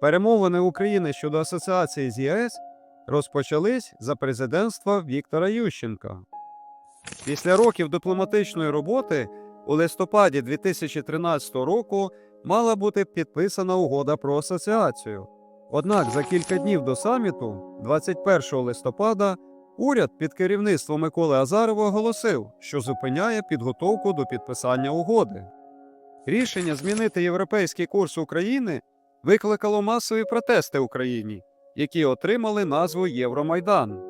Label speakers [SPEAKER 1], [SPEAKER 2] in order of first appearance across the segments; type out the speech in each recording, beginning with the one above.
[SPEAKER 1] Перемовини України щодо асоціації з ЄС розпочались за президентства Віктора Ющенка. Після років дипломатичної роботи у листопаді 2013 року мала бути підписана угода про асоціацію. Однак за кілька днів до саміту, 21 листопада, уряд під керівництвом Миколи Азарова оголосив, що зупиняє підготовку до підписання угоди. Рішення змінити європейський курс України викликало масові протести в Україні, які отримали назву Євромайдан.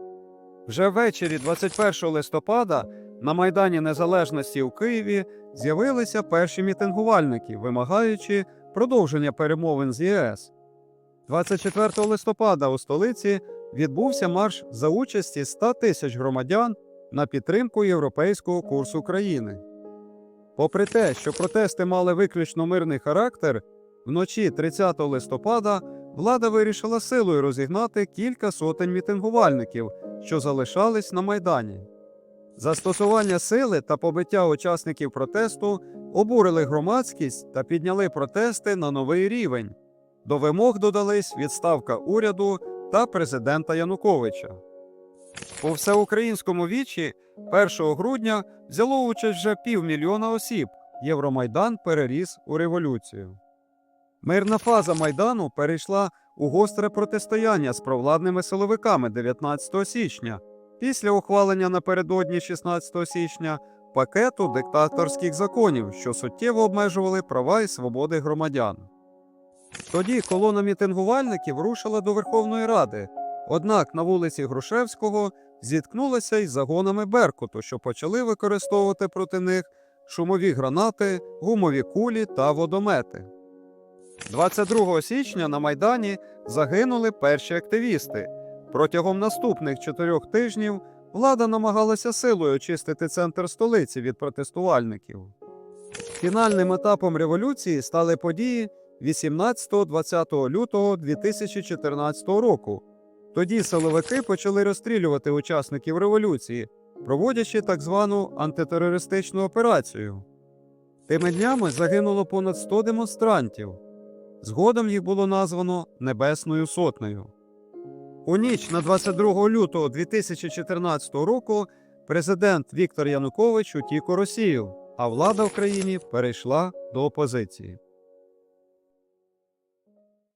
[SPEAKER 1] Вже ввечері 21 листопада на Майдані Незалежності у Києві з'явилися перші мітингувальники, вимагаючи продовження перемовин з ЄС. 24 листопада у столиці відбувся марш за участі 100 тисяч громадян на підтримку європейського курсу країни. Попри те, що протести мали виключно мирний характер, вночі 30 листопада влада вирішила силою розігнати кілька сотень мітингувальників, що залишались на Майдані. Застосування сили та побиття учасників протесту обурили громадськість та підняли протести на новий рівень. До вимог додались відставка уряду та президента Януковича. У всеукраїнському вічі 1 грудня взяло участь вже півмільйона осіб. Євромайдан переріс у революцію. Мирна фаза Майдану перейшла у гостре протистояння з провладними силовиками 19 січня після ухвалення напередодні 16 січня пакету диктаторських законів, що суттєво обмежували права і свободи громадян. Тоді колона мітингувальників рушила до Верховної Ради, однак на вулиці Грушевського зіткнулася із загонами Беркуту, що почали використовувати проти них шумові гранати, гумові кулі та водомети. 22 січня на Майдані загинули перші активісти. Протягом наступних чотирьох тижнів влада намагалася силою очистити центр столиці від протестувальників. Фінальним етапом революції стали події 18-20 лютого 2014 року. Тоді силовики почали розстрілювати учасників революції, проводячи так звану антитерористичну операцію. Тими днями загинуло понад 100 демонстрантів. Згодом їх було названо Небесною Сотнею. У ніч на 22 лютого 2014 року президент Віктор Янукович утік у Росію, а влада в країні перейшла до опозиції.